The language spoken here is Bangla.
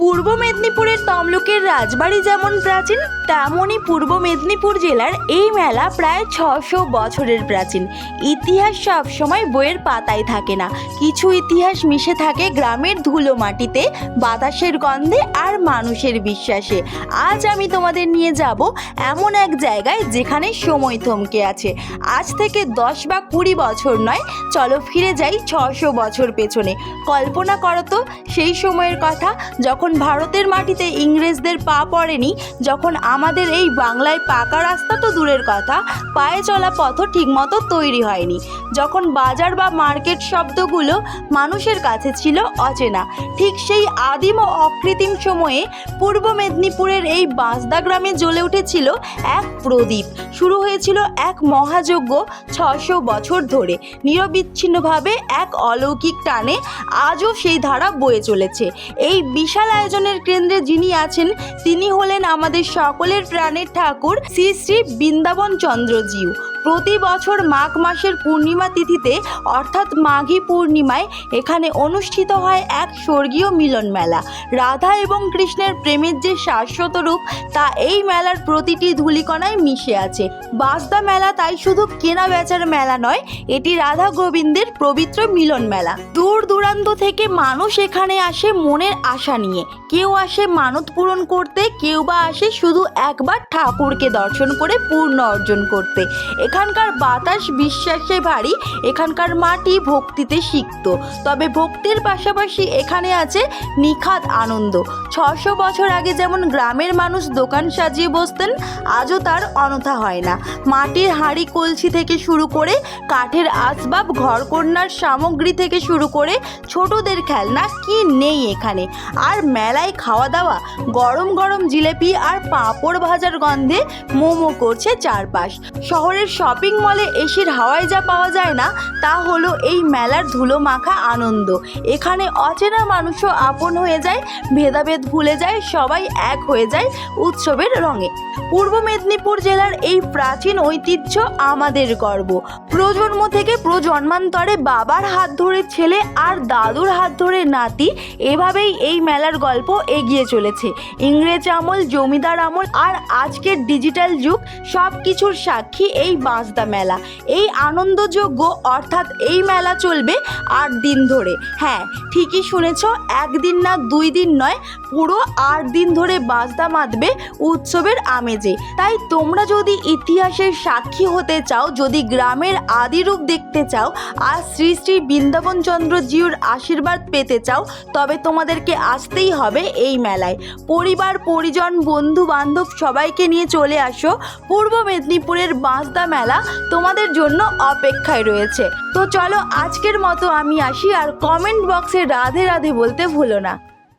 পূর্ব মেদিনীপুরের তমলুকের রাজবাড়ি যেমন প্রাচীন, তেমনই পূর্ব মেদিনীপুর জেলার এই মেলা প্রায় ছশো বছরের প্রাচীন। ইতিহাস সবসময় বইয়ের পাতায় থাকে না। কিছু ইতিহাস মিশে থাকে গ্রামের ধুলো মাটিতে, বাতাসের গন্ধে আর মানুষের বিশ্বাসে। আজ আমি তোমাদের নিয়ে যাব এমন এক জায়গায় যেখানে সময় থমকে আছে। আজ থেকে দশ বা কুড়ি বছর নয়, চলো ফিরে যাই ছশো বছর পেছনে। কল্পনা করো তো সেই সময়ের কথা, যখন ভারতের মাটিতে ইংরেজদের পা পড়েনি, যখন আমাদের এই বাংলায় পাকা রাস্তা তো দূরের কথা, পায়ে চলা পথও ঠিকমতো তৈরি হয়নি। যখন বাজার বা মার্কেট শব্দগুলো মানুষের কাছে ছিল অচেনা, ঠিক সেই আদিম ও অকৃত্রিম সময়ে পূর্ব মেদিনীপুরের এই বাঁসদা গ্রামে জ্বলে উঠেছিল এক প্রদীপ। শুরু হয়েছিল এক মহাযজ্ঞ ছশো বছর ধরে। নিরবিচ্ছিন্নভাবে এক অলৌকিক টানে আজও সেই ধারা বয়ে চলেছে। এই বিশাল আয়োজনের কেন্দ্রে যিনি আছেন তিনি হলেন আমাদের সকলের প্রাণের ঠাকুর শ্রী শ্রী বৃন্দাবন চন্দ্রজিউ। প্রতি বছর মাঘ মাসের পূর্ণিমা তিথিতে, অর্থাৎ মাঘী পূর্ণিমায়, এখানে অনুষ্ঠিত হয় এক স্বর্গীয় মিলন মেলা। রাধা এবং কৃষ্ণের প্রেমের যে শাশ্বত রূপ, তা এই মেলার প্রতিটি ধুলিকণায় মিশে আছে। বাসদা মেলা তাই শুধু কেনা বেচার মেলা নয়, এটি রাধা গোবিন্দের পবিত্র মিলন মেলা। দূর দূরান্ত থেকে মানুষ এখানে আসে মনের আশা নিয়ে। কেউ আসে মানত পূরণ করতে, কেউ বা আসে শুধু একবার ঠাকুরকে দর্শন করে পূর্ণ অর্জন করতে। এখানকার বাতাস বিশ্বাসে ভারী, এখানকার মাটি ভক্তিতে সিক্ত। তবে ভক্তির পাশাপাশি এখানে আছে নিখাত আনন্দ। ছশো বছর আগে যেমন গ্রামের মানুষ দোকান সাজিয়ে বসতেন, আজও তার অনথা হয় না। মাটির হাঁড়ি কলসি থেকে শুরু করে কাঠের আসবাব ঘরকন্যার সামগ্রী থেকে শুরু করে ছোটদের খেলনা, কি নেই এখানে? আর মেলায় খাওয়া দাওয়া গরম গরম জিলেপি আর পাঁপড় ভাজার গন্ধে মোমো করছে চারপাশ। শহরের শপিং মলে এসির হাওয়ায় যা পাওয়া যায় না, তা হলো এই মেলার ধুলো মাখা আনন্দ। এখানে অচেনা মানুষও আপন হয়ে যায়, ভেদাভেদ ভুলে যায়, সবাই এক হয়ে যায় উৎসবের রঙে। পূর্ব মেদিনীপুর জেলার এই প্রাচীন ঐতিহ্য আমাদের গর্ব। প্রজন্ম থেকে প্রজন্মান্তরে বাবার হাত ধরে ছেলে আর দাদুর হাত ধরে নাতি, এভাবেই এই মেলার গল্প এগিয়ে চলেছে। ইংরেজ আমল, জমিদার আমল আর আজকের ডিজিটাল যুগ সব কিছুর সাক্ষী এই বাঁশদা মেলা। এই আনন্দযোগ্য, অর্থাৎ এই মেলা চলবে আট দিন ধরে। হ্যাঁ ঠিকই শুনেছ, একদিন না দুই দিন নয়, পুরো আট দিন ধরে বাঁশদা মাতবে উৎসবের আমেজে। তাই তোমরা যদি ইতিহাসের সাক্ষী হতে চাও, যদি গ্রামের আদি রূপ দেখতে চাও, আর শ্রী শ্রী বৃন্দাবন চন্দ্র জিউর আশীর্বাদ পেতে চাও, তবে তোমাদেরকে আসতেই হবে এই মেলায়। পরিবার, পরিজন বন্ধু বান্ধব সবাইকে নিয়ে চলে আসো। পূর্ব মেদিনীপুরের বাঁশদা মেলা তোমাদের জন্য অপেক্ষায় রয়েছে। তো চলো আজকের মতো আমি আসি আর কমেন্ট বক্সে রাধে রাধে বলতে ভুলো না।